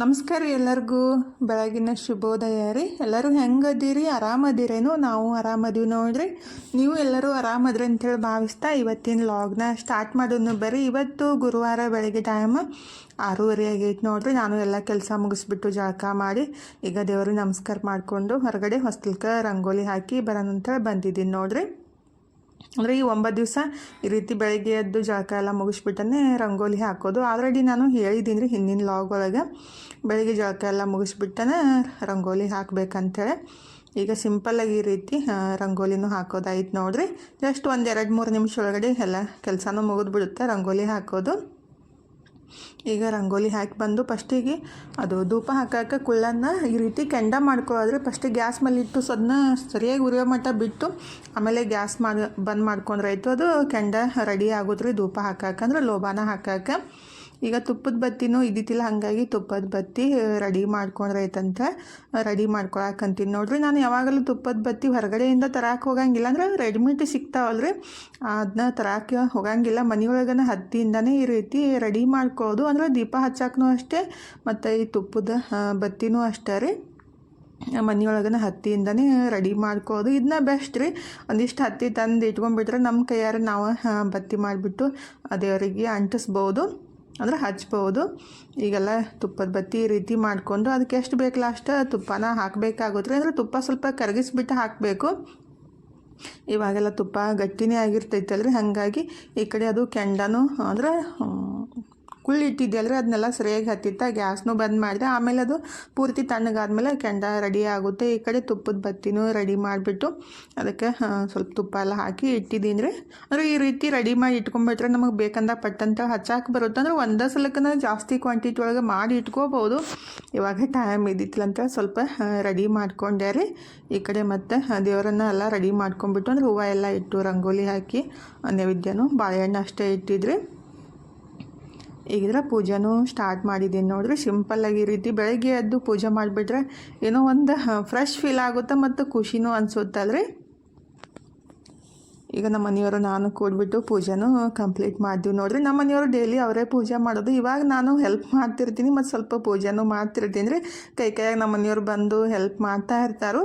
ನಮಸ್ಕಾರ ರೀ ಎಲ್ಲರಿಗೂ. ಬೆಳಗಿನ ಶುಭೋದಯ ರೀ. ಎಲ್ಲರೂ ಹೆಂಗದೀರಿ? ಆರಾಮದಿರೇನು? ನಾವು ಆರಾಮದೀವಿ ನೋಡ್ರಿ. ನೀವು ಎಲ್ಲರೂ ಆರಾಮದ್ರಿ ಅಂತೇಳಿ ಭಾವಿಸ್ತಾ ಇವತ್ತಿನ ಲಾಗ್ನ ಸ್ಟಾರ್ಟ್ ಮಾಡೋದು ಬರ್ರಿ. ಇವತ್ತು ಗುರುವಾರ ಬೆಳಗ್ಗೆ ಟೈಮ್ ಆರೂವರೆ ಆಗೈತೆ ನೋಡ್ರಿ. ನಾನು ಎಲ್ಲ ಕೆಲಸ ಮುಗಿಸ್ಬಿಟ್ಟು ಜಳಕ ಮಾಡಿ ಈಗ ದೇವ್ರಿಗೆ ನಮಸ್ಕಾರ ಮಾಡಿಕೊಂಡು ಹೊರಗಡೆ ಹೊಸ್ತಿಲ್ಕ ರಂಗೋಲಿ ಹಾಕಿ ಬರೋಣ ಅಂತೇಳಿ ಬಂದಿದ್ದೀನಿ ನೋಡ್ರಿ. ಅಂದರೆ ಈ ಒಂಬತ್ತು ದಿವಸ ಈ ರೀತಿ ಬೆಳಗ್ಗೆ ಎದ್ದು ಜಳಕ ಎಲ್ಲ ಮುಗಿಸ್ಬಿಟ್ಟನೆ ರಂಗೋಲಿ ಹಾಕೋದು. ಆಲ್ರೆಡಿ ನಾನು ಹೇಳಿದ್ದೀನಿ ರೀ ಹಿಂದಿನ ಲಾಗ್ ಒಳಗೆ. ಬೆಳಗ್ಗೆ ಜಳಕ ಎಲ್ಲ ಮುಗಿಸ್ಬಿಟ್ಟನೆ ರಂಗೋಲಿ ಹಾಕಬೇಕಂತೇಳಿ. ಈಗ ಸಿಂಪಲ್ಲಾಗಿ ಈ ರೀತಿ ರಂಗೋಲಿನೂ ಹಾಕೋದಾಯ್ತು ನೋಡಿರಿ. ಜಸ್ಟ್ ಒಂದು ಎರಡು ಮೂರು ನಿಮಿಷ ಒಳಗಡೆ ಎಲ್ಲ ಕೆಲಸನೂ ಮುಗಿದ್ಬಿಡುತ್ತೆ ರಂಗೋಲಿ ಹಾಕೋದು. ಈಗ ರಂಗೋಲಿ ಹಾಕಿ ಬಂದು ಫಸ್ಟಿಗೆ ಅದು ಧೂಪ ಹಾಕಕ್ಕೆ ಕುಳ್ಳನ್ನು ಈ ರೀತಿ ಕೆಂಡ ಮಾಡ್ಕೊಳ್ಳೋದ್ರೆ ಫಸ್ಟಿಗೆ ಗ್ಯಾಸ್ ಮೇಲೆ ಇಟ್ಟು ಅದನ್ನ ಸರಿಯಾಗಿ ಉರಿಯೋ ಮಟ್ಟ ಬಿಟ್ಟು ಆಮೇಲೆ ಗ್ಯಾಸ್ ಮಾಡಿ ಬಂದ್ ಮಾಡ್ಕೊಂಡ್ರೆ ಆಯಿತು. ಅದು ಕೆಂಡ ರೆಡಿ ಆಗೋದ್ರಿ, ಧೂಪ ಹಾಕಕ್ಕೆ ಲೋಬಾನ ಹಾಕಕ್ಕೆ ಈಗ ತುಪ್ಪದ ಬತ್ತಿನೂ ಇದ್ದಿತ್ತಿಲ್ಲ ಹಾಗಾಗಿ ತುಪ್ಪದ ಬತ್ತಿ ರೆಡಿ ಮಾಡ್ಕೊಂಡ್ರೆ ಐತಂತ ರೆಡಿ ಮಾಡ್ಕೊಳಕಂತೀನಿ. ನೋಡ್ರಿ, ನಾನು ಯಾವಾಗಲೂ ತುಪ್ಪದ ಬತ್ತಿ ಹೊರಗಡೆಯಿಂದ ತರಕ್ಕೆ ಹೋಗಂಗಿಲ್ಲ. ಅಂದ್ರೆ ರೆಡಿಮೇಡ್ ಸಿಗ್ತಾವಲ್ರಿ ಅದನ್ನ ತರಕ್ಕೆ ಹೋಗಂಗಿಲ್ಲ. ಮನೆಯೊಳಗನ ಹತ್ತಿಯಿಂದನೇ ಈ ರೀತಿ ರೆಡಿ ಮಾಡ್ಕೊಳ್ಳೋದು ಅಂದ್ರೆ ದೀಪ ಹಚ್ಚಕ್ಕೂ ಅಷ್ಟೇ, ಮತ್ತು ಈ ತುಪ್ಪದ ಬತ್ತಿನೂ ಅಷ್ಟೇ ರೀ. ಮನೆಯೊಳಗನ ಹತ್ತಿಯಿಂದನೇ ರೆಡಿ ಮಾಡ್ಕೋದು ಇದನ್ನ ಬೆಸ್ಟ್ ರೀ. ಒಂದಿಷ್ಟು ಹತ್ತಿ ತಂದು ಇಟ್ಕೊಂಡ್ಬಿಟ್ರೆ ನಮ್ಮ ಕೈಯಾರ ನಾವು ಬತ್ತಿ ಮಾಡಿಬಿಟ್ಟು ದೇವರಿಗೆ ಅಂಟಿಸ್ಬೋದು. ಅಂದ್ರೆ ಹಚ್ಬೋದು. ಈಗೆಲ್ಲ ತುಪ್ಪದ ಬತ್ತಿ ರೀತಿ ಮಾಡಿಕೊಂಡು ಅದಕ್ಕೆ ಎಷ್ಟು ಬೇಕು ಲಾಸ್ಟ್ ತುಪ್ಪನ ಹಾಕಬೇಕಾಗುತ್ತೆ. ಅಂದರೆ ತುಪ್ಪ ಸ್ವಲ್ಪ ಕರಗಿಸ್ಬಿಟ್ಟು ಹಾಕಬೇಕು. ಇವಾಗೆಲ್ಲ ತುಪ್ಪ ಗಟ್ಟಿನೇ ಆಗಿರ್ತೈತಲ್ರಿ. ಹಾಗಾಗಿ ಈ ಕಡೆ ಅದು ಕೆಂಡನೂ ಅಂದ್ರೆ ಕುಳ್ಳಿ ಇಟ್ಟಿದ್ಯಲ್ರಿ ಅದನ್ನೆಲ್ಲ ಸರಿಯಾಗಿ ಹತ್ತಿತ್ತ, ಗ್ಯಾಸ್ನು ಬಂದ್ ಮಾಡಿದೆ. ಆಮೇಲೆ ಅದು ಪೂರ್ತಿ ತಣ್ಣಗಾದ್ಮೇಲೆ ಕೆಂಡ ರೆಡಿ ಆಗುತ್ತೆ. ಈ ಕಡೆ ತುಪ್ಪದ ಬತ್ತಿನೂ ರೆಡಿ ಮಾಡಿಬಿಟ್ಟು ಅದಕ್ಕೆ ಸ್ವಲ್ಪ ತುಪ್ಪ ಎಲ್ಲ ಹಾಕಿ ಇಟ್ಟಿದ್ದೀನಿ ರೀ ಅಂದರೆ ಈ ರೀತಿ ರೆಡಿ ಮಾಡಿ ಇಟ್ಕೊಂಡ್ಬಿಟ್ರೆ ನಮಗೆ ಬೇಕಂದ ಪಟ್ಟಂತ ಹಚ್ಚಾಕೆ ಬರುತ್ತೆ. ಅಂದ್ರೆ ಒಂದೇ ಸಲಕ್ಕನ ಜಾಸ್ತಿ ಕ್ವಾಂಟಿಟಿ ಒಳಗೆ ಮಾಡಿ ಇಟ್ಕೋಬೋದು. ಇವಾಗ ಟೈಮ್ ಇದ್ದಿತ್ತಿಲ್ಲ ಅಂತ ಸ್ವಲ್ಪ ರೆಡಿ ಮಾಡ್ಕೊಂಡೆ ರೀ. ಈ ಕಡೆ ಮತ್ತೆ ದೇವರನ್ನ ಎಲ್ಲ ರೆಡಿ ಮಾಡ್ಕೊಂಡ್ಬಿಟ್ಟು ಅಂದ್ರೆ ಹೂವು ಎಲ್ಲ ಇಟ್ಟು ರಂಗೋಲಿ ಹಾಕಿ ನೈವೇದ್ಯನೂ ಬಾಳೆಹಣ್ಣು ಅಷ್ಟೇ ಇಟ್ಟಿದ್ರಿ. ಈಗಿದ್ರೆ ಪೂಜೆನೂ ಸ್ಟಾರ್ಟ್ ಮಾಡಿದ್ದೀನಿ. ನೋಡಿರಿ ಸಿಂಪಲ್ಲಾಗಿ ಈ ರೀತಿ ಬೆಳಗ್ಗೆ ಎದ್ದು ಪೂಜೆ ಮಾಡಿಬಿಟ್ರೆ ಏನೋ ಒಂದು ಫ್ರೆಶ್ ಫೀಲ್ ಆಗುತ್ತೆ ಮತ್ತು ಖುಷಿನೂ ಅನ್ಸುತ್ತಲ್ರಿ ಈಗ ನಮ್ಮ ಮನೆಯವರು ನಾನು ಕೂಡ್ಬಿಟ್ಟು ಪೂಜೆನೂ ಕಂಪ್ಲೀಟ್ ಮಾಡ್ತೀವಿ. ನೋಡಿರಿ ನಮ್ಮ ಮನೆಯವರು ಡೈಲಿ ಅವರೇ ಪೂಜೆ ಮಾಡೋದು. ಇವಾಗ ನಾನು ಹೆಲ್ಪ್ ಮಾಡ್ತಿರ್ತೀನಿ ಮತ್ತು ಸ್ವಲ್ಪ ಪೂಜೆನೂ ಮಾಡ್ತಿರ್ತೀನಿ ರೀ. ಕೈ ಕೈಯಾಗ ನಮ್ಮ ಮನೆಯವ್ರು ಬಂದು ಹೆಲ್ಪ್ ಮಾಡ್ತಾ ಇರ್ತಾರೋ.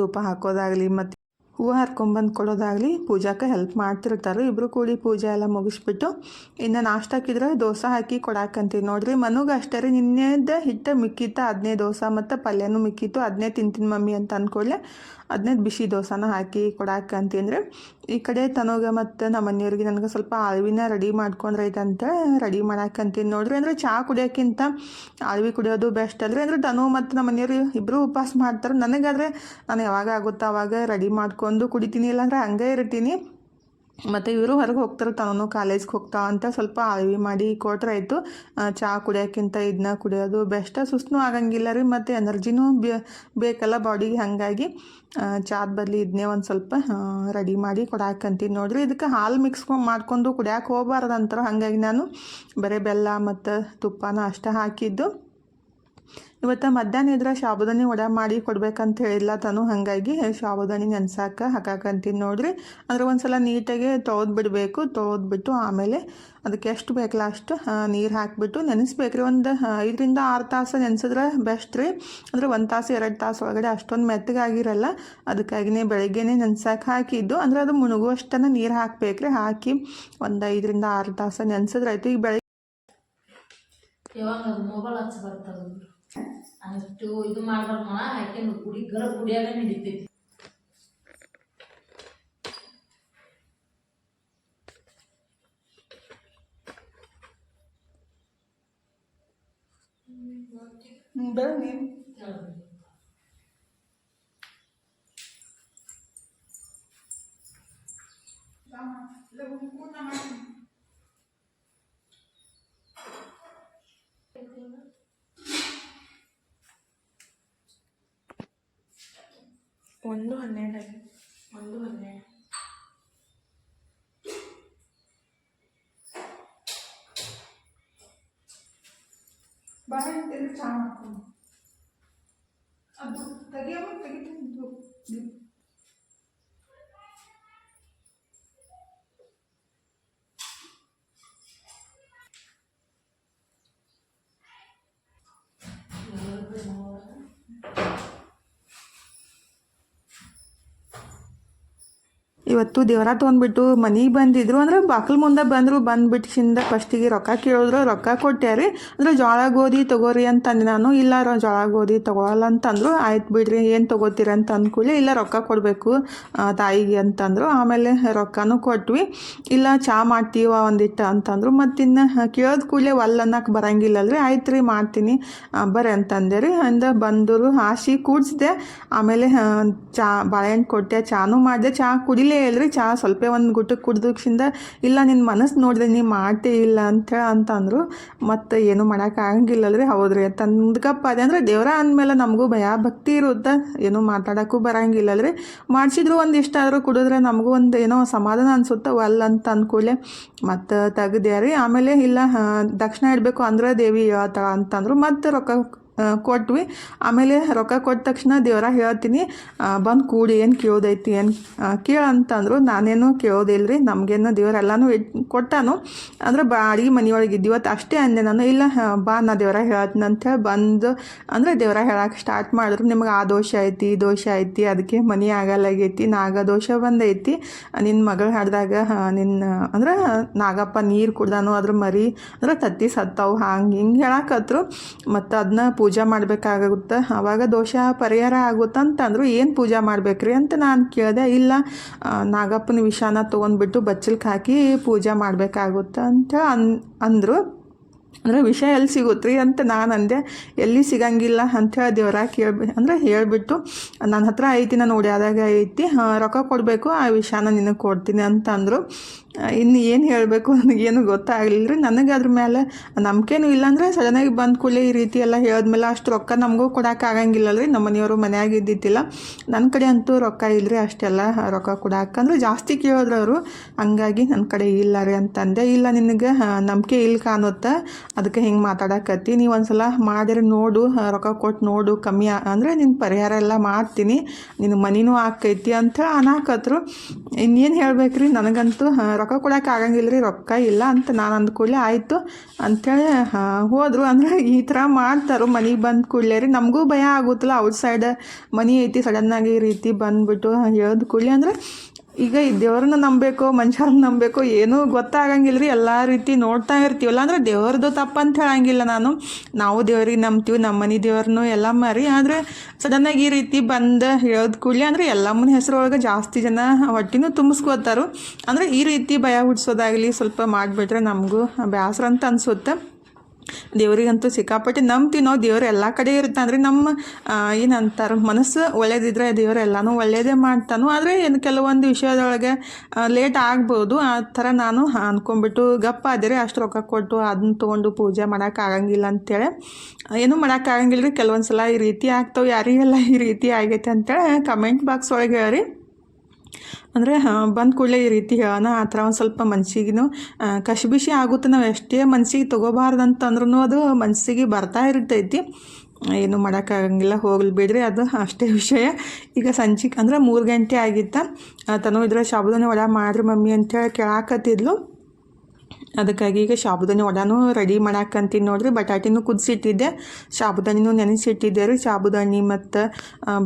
ಧೂಪ ಹಾಕೋದಾಗಲಿ ಮತ್ತು ಹೂವು ಹರ್ಕೊಂಬಂದು ಕೊಡೋದಾಗಲಿ ಪೂಜಾಕ್ಕೆ ಹೆಲ್ಪ್ ಮಾಡ್ತಿರ್ತಾರೆ. ಇಬ್ಬರು ಕೂಡಿ ಪೂಜೆ ಎಲ್ಲ ಮುಗಿಸ್ಬಿಟ್ಟು ಇನ್ನು ನಾಷ್ಟಾಕಿದ್ರೆ ದೋಸೆ ಹಾಕಿ ಕೊಡಾಕಂತೀವಿ. ನೋಡಿರಿ ಮನೆಗೆ ಅಷ್ಟೇ ರೀ, ನಿನ್ನೆದ ಹಿಟ್ಟು ಮಿಕ್ಕಿತ್ತು ಅದನ್ನೇ ದೋಸೆ ಮತ್ತು ಪಲ್ಯನೂ ಮಿಕ್ಕಿತ್ತು. ಅದನ್ನೇ ತಿಂತೀನಿ ಮಮ್ಮಿ ಅಂತ ಅಂದ್ಕೊಳ್ಳೆ ಅದನ್ನೇ ಬಿಸಿ ದೋಸೆನ ಹಾಕಿ ಕೊಡಾಕಂತೀನಿ ಈ ಕಡೆ ತನೋಗ ಮತ್ತು ನಮ್ಮ ಮನೆಯವ್ರಿಗೆ ನನಗೆ ಸ್ವಲ್ಪ ಅಳವಿನ ರೆಡಿ ಮಾಡ್ಕೊಂಡ್ರೆ ಅಂತ ರೆಡಿ ಮಾಡಾಕಂತೀನಿ ನೋಡ್ರಿ. ಅಂದರೆ ಚಹಾ ಕುಡಿಯೋಕ್ಕಿಂತ ಅಳವಿ ಕುಡಿಯೋದು ಬೆಸ್ಟ್. ಅಲ್ರಿ ಅಂದರೆ ತನು ಮತ್ತು ನಮ್ಮ ಮನೆಯವರು ಇಬ್ಬರು ಉಪವಾಸ ಮಾಡ್ತಾರೆ. ನನಗಾದರೆ ನಾನು ಯಾವಾಗ ಆಗುತ್ತೋ ಅವಾಗ ರೆಡಿ ಮಾಡ್ಕೊಂಡು ಕುಡಿತೀನಿ. ಇಲ್ಲಾಂದ್ರೆ ಹಂಗೆ ಇರ್ತೀನಿ. ಮತ್ತು ಇವರು ಹೊರಗೆ ಹೋಗ್ತಾರೆ, ತಾನು ಕಾಲೇಜ್ಗೆ ಹೋಗ್ತಾ ಅಂತ ಸ್ವಲ್ಪ ಆಳ್ವಿ ಮಾಡಿ ಕೊಟ್ರೆ ಆಯಿತು. ಚಹಾ ಕುಡಿಯೋಕ್ಕಿಂತ ಇದನ್ನ ಕುಡಿಯೋದು ಬೆಸ್ಟ್. ಸುಸ್ತು ಆಗಂಗಿಲ್ಲ ರೀ, ಮತ್ತು ಎನರ್ಜಿನೂ ಬೇಕಲ್ಲ ಬಾಡಿಗೆ. ಹಾಗಾಗಿ ಚಾದ ಬದಲಿ ಇದನ್ನೇ ಒಂದು ಸ್ವಲ್ಪ ರೆಡಿ ಮಾಡಿ ಕೊಡಾಕಂತೀನಿ ನೋಡ್ರಿ. ಇದಕ್ಕೆ ಹಾಲು ಮಿಕ್ಸ್ ಮಾಡ್ಕೊಂಡು ಕುಡಿಯೋಕೆ ಹೋಗ್ಬಾರ್ದು ಅಂತಾರೆ. ಹಾಗಾಗಿ ನಾನು ಬರೀ ಬೆಲ್ಲ ಮತ್ತು ತುಪ್ಪನ ಅಷ್ಟೇ ಹಾಕಿದ್ದು. ಇವತ್ತು ಮಧ್ಯಾಹ್ನ ಇದ್ರೆ ಶಾಬುದಾನಿ ವಡೆ ಮಾಡಿ ಕೊಡ್ಬೇಕಂತ ಹೇಳಿಲ್ಲ ತಾನು, ಹಾಗಾಗಿ ಶಾಬುದಾನಿ ನೆನ್ಸಾಕ ಹಾಕಾಕಂತೀನಿ ನೋಡ್ರಿ. ಅಂದ್ರೆ ಒಂದ್ಸಲ ನೀಟಾಗಿ ತೊಳೆದು ಬಿಡಬೇಕು ತೊಳೆದ್ಬಿಟ್ಟು ಆಮೇಲೆ ಅದಕ್ಕೆ ಎಷ್ಟು ಬೇಕಲ್ಲ ಅಷ್ಟು ನೀರು ಹಾಕಿಬಿಟ್ಟು ನೆನೆಸ್ಬೇಕ್ರಿ. ಒಂದು ಐದರಿಂದ ಆರು ತಾಸು ನೆನೆಸಿದ್ರೆ ಬೆಸ್ಟ್ ರೀ. ಅಂದರೆ ಒಂದು ತಾಸು, ಎರಡು ತಾಸು ಒಳಗಡೆ ಅಷ್ಟೊಂದು ಮೆತ್ತಗಾಗಿರಲ್ಲ, ಅದಕ್ಕಾಗಿನೇ ಬೆಳಗ್ಗೆನೇ ನೆನ್ಸಕ್ಕೆ ಹಾಕಿದ್ದು. ಅಂದ್ರೆ ಅದು ಮುಳುಗುವಷ್ಟನ್ನು ನೀರು ಹಾಕ್ಬೇಕ್ರಿ, ಹಾಕಿ ಒಂದು ಐದರಿಂದ ಆರು ತಾಸು ನೆನೆಸಿದ್ರೆ ಆಯ್ತು. ಈಗ ಬೆಳಗ್ಗೆ ಯಾವಾಗ ಅದು ಮೊಬೈಲ್ ಹಚ್ಚ ಬರ್ತದ ಅಷ್ಟು ಇದು ಮಾಡ್ಬಾರ್ದು ಹಾಕಿ ಕುಡಿ ಗರ ಕುಡಿಯಾಗ ನಡೀತೈತಿ ಬೆಳಗ್ಗೆ ಒಂದು ಒಂದು ಹನ್ನೆರಡು ಇವತ್ತು ದೇವರ ತೊಗೊಂಡ್ಬಿಟ್ಟು ಮನೆಗೆ ಬಂದಿದ್ರು ಅಂದ್ರೆ ಬಾಕಲ್ ಮುಂದೆ ಬಂದರು ಬಂದ್ಬಿಟ್ಟಿಂದ ಫಸ್ಟಿಗೆ ರೊಕ್ಕ ಕೇಳಿದ್ರು, ರೊಕ್ಕ ಕೊಟ್ಟ್ಯಾರಿ ಅಂದ್ರೆ ಜೋಳ ಗೋಧಿ ತಗೋರಿ ಅಂತ ಅಂದೆ ನಾನು. ಇಲ್ಲ ಜೋಳ ಗೋಧಿ ತಗೊಳಲ್ಲ ಅಂತಂದರು. ಆಯ್ತು ಬಿಡ್ರಿ, ಏನು ತಗೋತೀರಿ ಅಂತ ಅಂದ್ಕೊಳ್ಳಿ ಇಲ್ಲ ರೊಕ್ಕ ಕೊಡಬೇಕು ತಾಯಿಗೆ ಅಂತಂದರು. ಆಮೇಲೆ ರೊಕ್ಕನೂ ಕೊಟ್ವಿ. ಇಲ್ಲ ಚಾ ಮಾಡ್ತೀವ ಒಂದಿಟ್ಟು ಅಂತಂದ್ರು. ಮತ್ತಿನ್ನು ಕೇಳಿದ ಕೂಡಲೇ ಒಲ್ಲ ಅನ್ನಕ್ಕೆ ಬರಂಗಿಲ್ಲಲ್ರಿ. ಆಯ್ತು ರೀ, ಮಾಡ್ತೀನಿ ಬರ್ರಿ ಅಂತಂದೆ ರೀ. ಅಂದ ಬಂದರು ಹಾಸಿ ಕೂಡಿಸಿದೆ. ಆಮೇಲೆ ಚಾ ಬಾಳೆಹಣ್ಣು ಕೊಟ್ಟೆ, ಚಾನು ಮಾಡಿದೆ. ಚಾ ಕುಡಿಲೇ ಇಲ್ರಿ ಚಾ ಸ್ವಲ್ಪ ಒಂದು ಗುಟ್ಟಕ್ಕೆ ಕುಡ್ದಕ್ಸಿಂದ, ಇಲ್ಲ ನಿನ್ನ ಮನಸ್ಸು ನೋಡಿದೆ, ನೀ ಮಾಡ್ತೇ ಇಲ್ಲ ಅಂತ ಅಂತ ಅಂದರು. ಮತ್ತು ಏನು ಮಾಡೋಕ್ಕಾಗಂಗಿಲ್ಲಲ್ರಿ ಹೌದ್ರಿ. ತಂದ್ಕಪ್ಪ ಅದೇ ಅಂದ್ರೆ ದೇವರ ಅಂದಮೇಲೆ ನಮಗೂ ಭಯ ಭಕ್ತಿ ಇರುತ್ತೆ. ಏನೂ ಮಾತಾಡೋಕ್ಕೂ ಬರೋಂಗಿಲ್ಲಲ್ರಿ. ಮಾಡಿಸಿದ್ರು ಒಂದು ಇಷ್ಟ, ಆದರೂ ಕುಡಿದ್ರೆ ನಮಗೂ ಒಂದು ಏನೋ ಸಮಾಧಾನ ಅನ್ಸುತ್ತೆ ಅಲ್ಲ ಅಂತ ಅಂದ್ಕೂಲೆ ಮತ್ತು ತೆಗ್ದೆ ರೀ ಆಮೇಲೆ, ಇಲ್ಲ ದಕ್ಷಿಣ ಇಡಬೇಕು ಅಂದ್ರೆ ದೇವಿ ಆ ಥರ ಅಂತಂದರು ಮತ್ತು ರೊಕ್ಕ ಕೊಟ್ವಿ. ಆಮೇಲೆ ರೊಕ್ಕ ಕೊಟ್ಟ ತಕ್ಷಣ ದೇವರ ಹೇಳ್ತೀನಿ ಬಂದು ಕೂಡಿ, ಏನು ಕೇಳೋದೈತಿ, ಏನು ಕೇಳ ಅಂತಂದ್ರು. ನಾನೇನು ಕೇಳೋದಿಲ್ಲ ರೀ ನಮಗೇನು ದೇವರೆಲ್ಲನೂ ಕೊಟ್ಟಾನು. ಅಂದ್ರೆ ಬಾ, ಅಡಿಗೆ ಮನೆಯೊಳಗೆ ಇದ್ದೀವತ್ತು ಅಷ್ಟೇ ಅಂದೆ ನಾನು. ಇಲ್ಲ ಬಾ ನಾ ದೇವರ ಹೇಳ್ತೀನಿ ಅಂತೇಳಿ ಬಂದು, ಅಂದರೆ ದೇವರ ಹೇಳಕ್ಕೆ ಸ್ಟಾರ್ಟ್ ಮಾಡಿದ್ರು. ನಿಮ್ಗೆ ಆ ದೋಷ ಐತಿ ದೋಷ ಐತಿ, ಅದಕ್ಕೆ ಮನೆ ಆಗಲ್ಲಾಗೈತಿ ನಾಗ ದೋಷ ಬಂದೈತಿ. ನಿನ್ನ ಮಗಳು ಹಾಡಿದಾಗ ನಿನ್ನ ಅಂದ್ರೆ ನಾಗಪ್ಪ ನೀರು ಕುಡ್ದಾನು, ಅದ್ರ ಮರಿ, ಅಂದ್ರೆ ತತ್ತಿ ಸತ್ತಾವು, ಹಂಗೆ ಹಿಂಗೆ ಹೇಳಕತ್ರು. ಮತ್ತು ಅದನ್ನ ಪೂಜೆ ಮಾಡಬೇಕಾಗುತ್ತೆ. ಆವಾಗ ದೋಷ ಪರಿಹಾರ ಆಗುತ್ತೆ ಅಂತಂದ್ರು ಏನು ಪೂಜೆ ಮಾಡ್ಬೇಕ್ರಿ ಅಂತ ನಾನು ಕೇಳಿದೆ, ಇಲ್ಲ ನಾಗಪ್ಪನ ವಿಷಾನ ತೊಗೊಂಡ್ಬಿಟ್ಟು ಬಚ್ಚಲ್ಗೆ ಹಾಕಿ ಪೂಜೆ ಮಾಡಬೇಕಾಗುತ್ತೆ ಅಂತ ಅನ್, ಅಂದರು. ಅಂದರೆ ವಿಷ ಎಲ್ಲಿ ಸಿಗುತ್ತೆ ಅಂತ ನಾನು ಅಂದೆ, ಎಲ್ಲಿ ಸಿಗಂಗಿಲ್ಲ ಅಂಥೇಳಿ ದೇವ್ರ ಕೇಳ್ಬಿ, ಅಂದರೆ ಹೇಳಿಬಿಟ್ಟು ನನ್ನ ಹತ್ರ ಐತಿ ನಾನು ಓಡ್ಯಾದಾಗ ಐತಿ ರೊಕ್ಕ ಕೊಡಬೇಕು, ಆ ವಿಷಾನ ನಿನಗೆ ಕೊಡ್ತೀನಿ ಅಂತ ಅಂದರು ಇನ್ನು ಏನು ಹೇಳಬೇಕು ನನಗೇನು ಗೊತ್ತಾಗಲಿಲ್ಲ ರೀ ನನಗೆ ಅದ್ರ ಮೇಲೆ ನಂಬಿಕೆನೂ ಇಲ್ಲಾಂದ್ರೆ ಸಡನ್ನಾಗಿ ಬಂದ ಕೂಡಲೇ ಈ ರೀತಿ ಎಲ್ಲ ಹೇಳಿದ್ಮೇಲೆ ಅಷ್ಟು ರೊಕ್ಕ ನಮಗೂ ಕೊಡೋಕೆ ಆಗಂಗಿಲ್ಲ ರೀ ನಮ್ಮ ಮನೆಯವರು ಮನ್ಯಾಗ ಇದ್ದಿದ್ದಿಲ್ಲ. ನನ್ನ ಕಡೆ ಅಂತೂ ರೊಕ್ಕ ಇಲ್ಲರಿ ಅಷ್ಟೆಲ್ಲ ರೊಕ್ಕ ಕೊಡೋಕೆ. ಅಂದ್ರೆ ಜಾಸ್ತಿ ಕೇಳಿದ್ರು ಅವರು ಹಂಗಾಗಿ ನನ್ನ ಕಡೆ ಇಲ್ಲ ರೀ ಅಂತಂದೆ. ಇಲ್ಲ ನಿನಗೆ ನಂಬಿಕೆ ಇಲ್ಲ ಕಾಣುತ್ತೆ. ಅದಕ್ಕೆ ಹಿಂಗೆ ಮಾತಾಡಕತ್ತಿ. ನೀವು ಒಂದ್ಸಲ ಮಾಡಿರಿ ನೋಡು ರೊಕ್ಕ ಕೊಟ್ಟು ನೋಡು ಕಮ್ಮಿ ಅಂದರೆ ನಿನ್ನ ಪರಿಹಾರ ಎಲ್ಲ ಮಾಡ್ತೀನಿ. ನಿನ್ನ ಮನಿನೂ ಆಕೈತಿ ಅಂತ ಅನ್ನಕತ್ರು ಇನ್ನೇನು ಹೇಳಬೇಕ್ರಿ? ನನಗಂತೂ ಆ, ರೊಕ್ಕ ಕೊಡೋಕೆ ಆಗಂಗಿಲ್ಲ ರೀ ರೊಕ್ಕ ಇಲ್ಲ ಅಂತ ನಾನು ಅಂದ ಕೂಡಲೇ ಆಯಿತು. ಅಂಥೇಳಿ ಹೋದರು. ಅಂದರೆ ಈ ಥರ ಮಾಡ್ತಾರೆ. ಮನೆಗೆ ಬಂದ ಕೂಡಲೇ ರೀ. ನಮಗೂ ಭಯ ಆಗುತ್ತಲ್ಲ. ಔಟ್ಸೈಡ್ ಮನೆ ಐತಿ ಸಡನ್ನಾಗಿ ಈ ರೀತಿ ಬಂದುಬಿಟ್ಟು ಹೇಳಿದ ಕೂಡಲೇ. ಅಂದ್ರೆ ಈಗ ಈ ದೇವ್ರನ್ನ ನಂಬಬೇಕು ಮನುಷ್ಯರನ್ನ ನಂಬಬೇಕು ಏನೂ ಗೊತ್ತಾಗಂಗಿಲ್ಲ ರೀ ಎಲ್ಲ ರೀತಿ ನೋಡ್ತಾ ಇರ್ತೀವಲ್ಲ, ಅಂದ್ರೆ ದೇವ್ರದ್ದು ತಪ್ಪು ಅಂತ ಹೇಳಂಗಿಲ್ಲ ನಾನು. ನಾವು ದೇವ್ರಿಗೆ ನಂಬ್ತೀವಿ ನಮ್ಮ ಮನೆ ದೇವ್ರನ್ನೂ ಎಲ್ಲ ಮಾರಿ. ಆದರೆ ಸಡನ್ನಾಗಿ ಈ ರೀತಿ ಬಂದು ಹೇಳೋದ್ ಕೂಡಲಿ ಅಂದರೆ ಎಲ್ಲಮ್ಮನ ಹೆಸರೊಳಗೆ ಜಾಸ್ತಿ ಜನ ಹೊಟ್ಟಿನೂ ತುಂಬಿಸ್ಕೋತಾರು. ಅಂದರೆ ಈ ರೀತಿ ಭಯ ಹುಡ್ಸೋದಾಗಲಿ ಸ್ವಲ್ಪ ಮಾಡಿಬಿಟ್ರೆ ನಮಗೂ ಬೇಸರ ಅಂತ ಅನಿಸುತ್ತೆ. ದೇವರಿಗಂತೂ ಸಿಕ್ಕಾಪಟ್ಟೆ ನಂಬ್ತೀವಿ ನಾವು. ದೇವ್ರು ಎಲ್ಲ ಕಡೆ ಇರುತ್ತೆ. ಅಂದರೆ ನಮ್ಮ ಏನಂತಾರೆ, ಮನಸ್ಸು ಒಳ್ಳೇದಿದ್ರೆ ದೇವ್ರು ಎಲ್ಲನೂ ಒಳ್ಳೇದೇ ಮಾಡ್ತಾನು. ಆದರೆ ಏನು ಕೆಲವೊಂದು ವಿಷಯದೊಳಗೆ ಲೇಟ್ ಆಗ್ಬೋದು. ಆ ಥರ ನಾನು ಅಂದ್ಕೊಂಡ್ಬಿಟ್ಟು ಗಪ್ಪ ಆದರೆ ಅಷ್ಟು ರೊಕ್ಕ ಕೊಟ್ಟು ಅದನ್ನ ತೊಗೊಂಡು ಪೂಜೆ ಮಾಡೋಕ್ಕಾಗಂಗಿಲ್ಲ ಅಂತೇಳಿ. ಏನೂ ಮಾಡೋಕ್ಕಾಗಂಗಿಲ್ಲ ರೀ ಕೆಲವೊಂದು ಸಲ ಈ ರೀತಿ ಆಗ್ತಾವೆ. ಯಾರಿಗೆಲ್ಲ ಈ ರೀತಿ ಆಗೈತೆ ಅಂತೇಳಿ ಕಮೆಂಟ್ ಬಾಕ್ಸ್ ಒಳಗೆ ಹೇಳ್ರಿ ಅಂದರೆ ಬಂದ ಕೂಡಲೇ ಈ ರೀತಿ ಹೇಳೋಣ ಆ ಥರ ಒಂದು ಸ್ವಲ್ಪ ಮನ್ಸಿಗೂ ಕಸಿಬಿಸಿ ಆಗುತ್ತೆ ನಾವು ಎಷ್ಟೇ ಮನ್ಸಿಗೆ ತೊಗೋಬಾರ್ದು ಅಂತಂದ್ರೂ ಅದು ಮನಸ್ಸಿಗೆ ಬರ್ತಾ ಇರ್ತೈತಿ. ಏನು ಮಾಡೋಕ್ಕಾಗಂಗಿಲ್ಲ, ಹೋಗ್ಲಿ ಬಿಡ್ರಿ, ಅದು ಅಷ್ಟೇ ವಿಷಯ. ಈಗ ಸಂಜೆ ಅಂದ್ರೆ ಮೂರು ಗಂಟೆ ಆಗಿತ್ತ. ತನು ಇದ್ರೆ ಶಬ್ದನೇ ವಡ ಮಾಡ್ರಿ ಮಮ್ಮಿ ಅಂತೇಳಿ ಕೇಳಾಕತ್ತಿದ್ಲು. ಅದಕ್ಕಾಗಿ ಈಗ ಸಾಬುದಾನಿ ವಡಾನು ರೆಡಿ ಮಾಡಾಕಂತೀನಿ ನೋಡಿರಿ. ಬಟಾಟಿನೂ ಕುದಿಸಿಟ್ಟಿದ್ದೆ. ಸಾಬುದಾನಿನೂ ನೆನೆಸಿಟ್ಟಿದ್ದೆ ರೀ. ಸಾಬುದಾನಿ ಮತ್ತು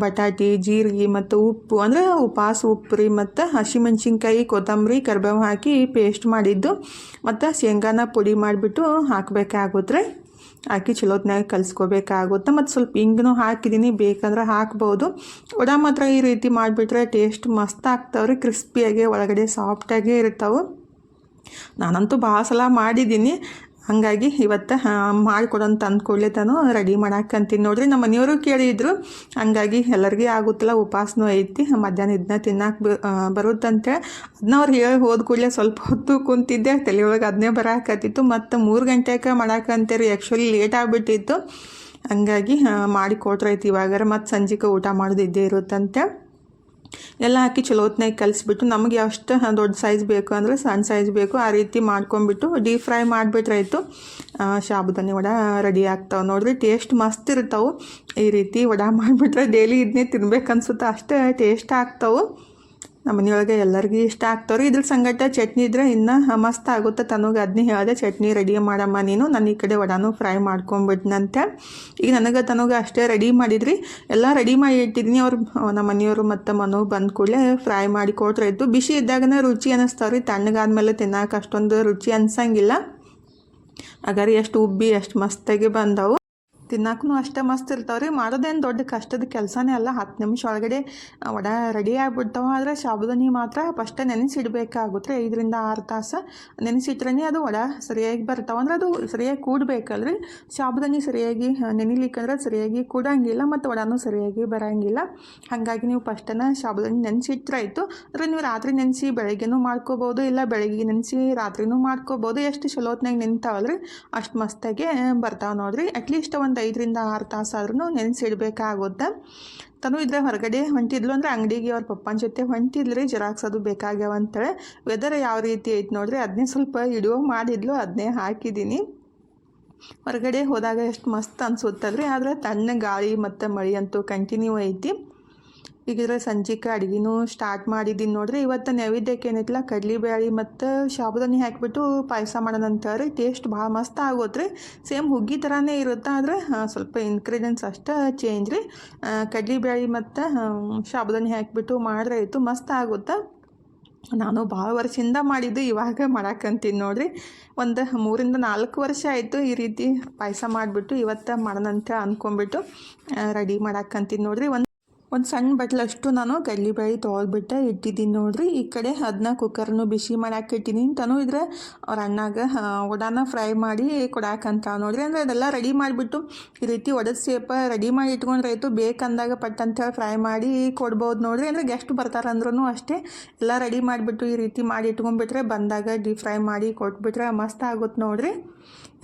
ಬಟಾಟಿ, ಜೀರಿಗೆ ಮತ್ತು ಉಪ್ಪು, ಅಂದರೆ ಉಪಾಸ ಉಪ್ಪು ರೀ ಮತ್ತು ಹಸಿಮೆಣ್ಸಿನ್ಕಾಯಿ ಕೊತ್ತಂಬರಿ, ಕರಿಬೇವು ಹಾಕಿ ಪೇಸ್ಟ್ ಮಾಡಿದ್ದು. ಮತ್ತು ಶೇಂಗಾನ ಪುಡಿ ಮಾಡಿಬಿಟ್ಟು ಹಾಕಬೇಕಾಗುತ್ತೆ ರೀ. ಹಾಕಿ ಚಲೋತ್ನಾಗ ಕಲಿಸ್ಕೋಬೇಕಾಗುತ್ತೆ. ಮತ್ತು ಸ್ವಲ್ಪ ಹಿಂಗೂ ಹಾಕಿದ್ದೀನಿ ಬೇಕಂದ್ರೆ ಹಾಕ್ಬೋದು. ವಡ ಮಾತ್ರ ಈ ರೀತಿ ಮಾಡಿಬಿಟ್ರೆ ಟೇಸ್ಟ್ ಮಸ್ತ್ ಆಗ್ತಾವ್ರಿ ಕ್ರಿಸ್ಪಿಯಾಗಿ ಒಳಗಡೆ ಸಾಫ್ಟಾಗೇ ಇರ್ತಾವೆ. ನಾನಂತೂ ಭಾಳ ಸಲ ಮಾಡಿದ್ದೀನಿ. ಹಾಗಾಗಿ ಇವತ್ತು ಮಾಡಿಕೊಡಂತ ಅಂದ್ಕೊಳ್ಳೆ ತಾನು, ರೆಡಿ ಮಾಡಾಕಂತೀನಿ ನೋಡ್ರಿ, ನಮ್ಮ ಮನೆಯವರು ಕೇಳಿದ್ರು. ಹಂಗಾಗಿ ಎಲ್ಲರಿಗೆ ಆಗುತ್ತಲ್ಲ, ಉಪಾಸನೂ ಐತಿ. ಮಧ್ಯಾಹ್ನ ಇದನ್ನ ತಿನ್ನಕ್ಕೆ ಬರುತ್ತಂತೆ. ಅದನ್ನ ಅವ್ರು ಹೇಳಿ ಹೋದ ಕೂಡಲೇ ಸ್ವಲ್ಪ ಹೊತ್ತು ಕುಂತಿದ್ದೆ. ತಲೆಯೊಳಗೆ ಅದನ್ನೇ ಬರಾಕತ್ತಿತ್ತು. ಮತ್ತು ಮೂರು ಗಂಟೆಗೆ ಮಾಡಾಕಂತೀರಿ ಆ್ಯಕ್ಚುಲಿ ಲೇಟ್ ಆಗಿಬಿಟ್ಟಿತ್ತು. ಹಂಗಾಗಿ ಮಾಡಿ ಕೊಟ್ರೈತಿ ಇವಾಗಾರ. ಮತ್ತು ಸಂಜೆಗೆ ಊಟ ಮಾಡೋದು ಇದ್ದೇ ಇರುತ್ತಂತೆ. ಎಲ್ಲ ಹಾಕಿ ಚಲೋ ಹೊತ್ನಾಗ ಕಲಿಸ್ಬಿಟ್ಟು ನಮಗೆ ಎಷ್ಟು ದೊಡ್ಡ ಸೈಜ್ ಬೇಕು ಅಂದರೆ ಸಣ್ಣ ಸೈಜ್ ಬೇಕು, ಆ ರೀತಿ ಮಾಡ್ಕೊಂಬಿಟ್ಟು ಡೀಪ್ ಫ್ರೈ ಮಾಡಿಬಿಟ್ರಾಯ್ತು ಶಾಬುದಾನಿ ವಡ ರೆಡಿ ಆಗ್ತಾವೆ. ನೋಡಿರಿ ಟೇಸ್ಟ್ ಮಸ್ತ್ ಇರ್ತಾವೆ. ಈ ರೀತಿ ವಡ ಮಾಡಿಬಿಟ್ರೆ ಡೈಲಿ ಇದನ್ನೇ ತಿನ್ಬೇಕು ಅನ್ಸುತ್ತೆ. ಅಷ್ಟೇ ಟೇಸ್ಟ್ ಆಗ್ತಾವೆ. ನಮ್ಮ ಮನೆಯೊಳಗೆ ಎಲ್ಲರಿಗೂ ಇಷ್ಟ ಆಗ್ತಾವ್ರಿ. ಇದ್ರ ಸಂಗಟ ಚಟ್ನಿ ಇದ್ರೆ ಇನ್ನೂ ಮಸ್ತ್ ಆಗುತ್ತೆ. ತನಗೆ ಅದನ್ನೇ ಹೇಳಿದೆ, ಚಟ್ನಿ ರೆಡಿ ಮಾಡಮ್ಮ ನೀನು. ನಾನು ಈ ಕಡೆ ವಡಾನು ಫ್ರೈ ಮಾಡ್ಕೊಂಬಿಟ್ನಂತೆ. ಈಗ ನನಗೆ ತನಗೆ ಅಷ್ಟೇ ರೆಡಿ ಮಾಡಿದ್ರಿ. ಎಲ್ಲ ರೆಡಿ ಮಾಡಿ ಇಟ್ಟಿದ್ದೀನಿ ಅವ್ರು, ನಮ್ಮ ಮನೆಯವರು ಮತ್ತು ಮನು ಬಂದ ಕೂಡಲೇ ಫ್ರೈ ಮಾಡಿ ಕೊಟ್ರಾಯ್ತು ಬಿಸಿ ಇದ್ದಾಗನೇ ರುಚಿ ಅನ್ನಿಸ್ತಾವ್ರಿ ತಣ್ಣಗಾದ್ಮೇಲೆ ತಿನ್ನಕ್ಕೆ ಅಷ್ಟೊಂದು ರುಚಿ ಅನ್ಸಂಗಿಲ್ಲ. ಹಾಗಾದ್ರೆ ಎಷ್ಟು ಉಬ್ಬಿ, ಎಷ್ಟು ಮಸ್ತಾಗಿ ಬಂದವು. ತಿನ್ನಕ್ಕೂ ಅಷ್ಟೇ ಮಸ್ತ್ ಇರ್ತಾವ್ರಿ. ಮಾಡೋದೇನು ದೊಡ್ಡ ಕಷ್ಟದ ಕೆಲಸನೇ ಅಲ್ಲ. ಹತ್ತು ನಿಮಿಷ ಒಳಗಡೆ ವಡ ರೆಡಿ ಆಗಿಬಿಡ್ತಾವೆ. ಆದರೆ ಸಾಬುದಾನಿ ಮಾತ್ರ ಫಸ್ಟ್ ನೆನೆಸಿಡ್ಬೇಕಾಗುತ್ತೆ. ಐದರಿಂದ ಆರು ತಾಸು ನೆನೆಸಿಟ್ರೇ ಅದು ವಡ ಸರಿಯಾಗಿ ಬರ್ತಾವೆ. ಅಂದ್ರೆ ಅದು ಸರಿಯಾಗಿ ಕೂಡಬೇಕಲ್ರಿ. ಸಾಬುದಾನಿ ಸರಿಯಾಗಿ ನೆನಿಲಿಕ್ಕಂದ್ರೆ ಸರಿಯಾಗಿ ಕೂಡಂಗಿಲ್ಲ ಮತ್ತು ವಡನೂ ಸರಿಯಾಗಿ ಬರೋಂಗಿಲ್ಲ. ಹಾಗಾಗಿ ನೀವು ಫಸ್ಟನ್ನು ಸಾಬುದಾನಿ ನೆನೆಸಿಟ್ರಾಯ್ತು ಅಂದರೆ ನೀವು ರಾತ್ರಿ ನೆನೆಸಿ ಬೆಳಗ್ಗೆನೂ ಮಾಡ್ಕೋಬೋದು, ಇಲ್ಲ ಬೆಳಗ್ಗೆ ನೆನೆಸಿ ರಾತ್ರಿನೂ ಮಾಡ್ಕೋಬೋದು. ಎಷ್ಟು ಚಲೋ ನಿಂತಾವಲ್ಲ ನೆನ್ತಾವಲ್ರಿ ಅಷ್ಟು ಮಸ್ತಾಗೆ ಬರ್ತಾವೆ ನೋಡಿರಿ. ಅಟ್ಲೀಸ್ಟ್ ಒಂದು ಐದರಿಂದ ಆರು ತಾಸಾದ್ರೂ ನೆನೆಸಿಡ್ಬೇಕಾಗುತ್ತೆ ತನು ಇದ್ರೆ ಹೊರಗಡೆ ಹೊಂಟಿದ್ಲು ಅಂದ್ರೆ ಅಂಗಡಿಗೆ ಅವ್ರ ಪಪ್ಪನ ಜೊತೆ ಹೊಂಟಿದ್ರಿ, ಜೆರಾಕ್ಸ್ ಅದು ಬೇಕಾಗ್ಯಾವ ಅಂತೇಳಿ. ವೆದರ್ ಯಾವ ರೀತಿ ಐತೆ ನೋಡ್ರಿ ಅದನ್ನೇ ಸ್ವಲ್ಪ ವಿಡಿಯೋ ಮಾಡಿದ್ಲು ಅದನ್ನೇ ಹಾಕಿದ್ದೀನಿ ಹೊರಗಡೆ ಹೋದಾಗ ಎಷ್ಟು ಮಸ್ತ್ ಅನ್ಸುತ್ತಲ್ರಿ, ಆದರೆ ತಣ್ಣ ಗಾಳಿ ಮತ್ತು ಮಳೆ ಅಂತೂ ಕಂಟಿನ್ಯೂ ಐತಿ. ಈಗಿದ್ರೆ ಸಂಜೆಗೆ ಅಡುಗೆನೂ ಸ್ಟಾರ್ಟ್ ಮಾಡಿದ್ದೀನಿ ನೋಡ್ರಿ. ಇವತ್ತು ನೈವೇದ್ಯಕ್ಕೆ ಏನೈತಿಲ್ಲ ಕಡ್ಲಿಬೇಳೆ ಮತ್ತು ಶಾಬುದಾನಿ ಹಾಕಿಬಿಟ್ಟು ಪಾಯಸ ಮಾಡೋಣ ರೀ ಟೇಸ್ಟ್ ಭಾಳ ಮಸ್ತ್ ರೀ ಸೇಮ್ ಹುಗ್ಗಿ ಥರನೇ ಇರುತ್ತೆ ಆದರೆ ಸ್ವಲ್ಪ ಇಂಗ್ರೀಡಿಯೆಂಟ್ಸ್ ಅಷ್ಟೇ ಚೇಂಜ್ ರೀ. ಕಡ್ಲಿಬೇಳೆ ಮತ್ತು ಶಾಬುದಾನಿ ಹಾಕಿಬಿಟ್ಟು ಮಾಡ್ರೆ ಆಯಿತು, ಮಸ್ತ್ ಆಗುತ್ತೆ? ನಾನು ಭಾಳ ವರ್ಷದಿಂದ ಮಾಡಿದ್ದು, ಇವಾಗ ಮಾಡಾಕಂತೀನಿ ನೋಡ್ರಿ. ಒಂದು ಮೂರಿಂದ ನಾಲ್ಕು ವರ್ಷ ಆಯಿತು ಈ ರೀತಿ ಪಾಯಸ ಮಾಡಿಬಿಟ್ಟು ಇವತ್ತು ಮಾಡೋಣಂತ ಅಂದ್ಕೊಂಬಿಟ್ಟು ರೆಡಿ ಮಾಡಾಕಂತೀನಿ ನೋಡ್ರಿ. ಒಂದು ಒಂದು ಸಣ್ಣ ಬಟ್ಲಷ್ಟು ನಾನು ಕಡ್ಲಿಬೇಳೆ ತೊಗೊಳ್ಬಿಟ್ಟು ಇಟ್ಟಿದ್ದೀನಿ ನೋಡ್ರಿ. ಈ ಕಡೆ ಅದನ್ನ ಕುಕ್ಕರ್ನು ಬಿಸಿ ಮಾಡಾಕೆ ಇಟ್ಟಿದ್ದೀನಿ ತನು ಇದ್ರೆ ಅವ್ರ ಅಣ್ಣಾಗ ಒಡಾನ ಫ್ರೈ ಮಾಡಿ ಕೊಡಾಕಂತ ನೋಡ್ರಿ. ಅಂದರೆ ಅದೆಲ್ಲ ರೆಡಿ ಮಾಡಿಬಿಟ್ಟು ಈ ರೀತಿ ಒಡದ ಸೇಪ ರೆಡಿ ಮಾಡಿ ಇಟ್ಕೊಂಡ್ರಾಯ್ತು ಬೇಕಂದಾಗ ಪಟ್ ಅಂತೇಳಿ ಫ್ರೈ ಮಾಡಿ ಕೊಡ್ಬೋದು ನೋಡ್ರಿ. ಅಂದರೆ ಗೆಸ್ಟ್ ಬರ್ತಾರಂದ್ರೂ ಅಷ್ಟೇ ಎಲ್ಲ ರೆಡಿ ಮಾಡಿಬಿಟ್ಟು ಈ ರೀತಿ ಮಾಡಿ ಇಟ್ಕೊಂಡ್ಬಿಟ್ರೆ ಬಂದಾಗ ಡೀಪ್ ಫ್ರೈ ಮಾಡಿ ಕೊಟ್ಬಿಟ್ರೆ ಮಸ್ತ್ ಆಗುತ್ತೆ ನೋಡ್ರಿ.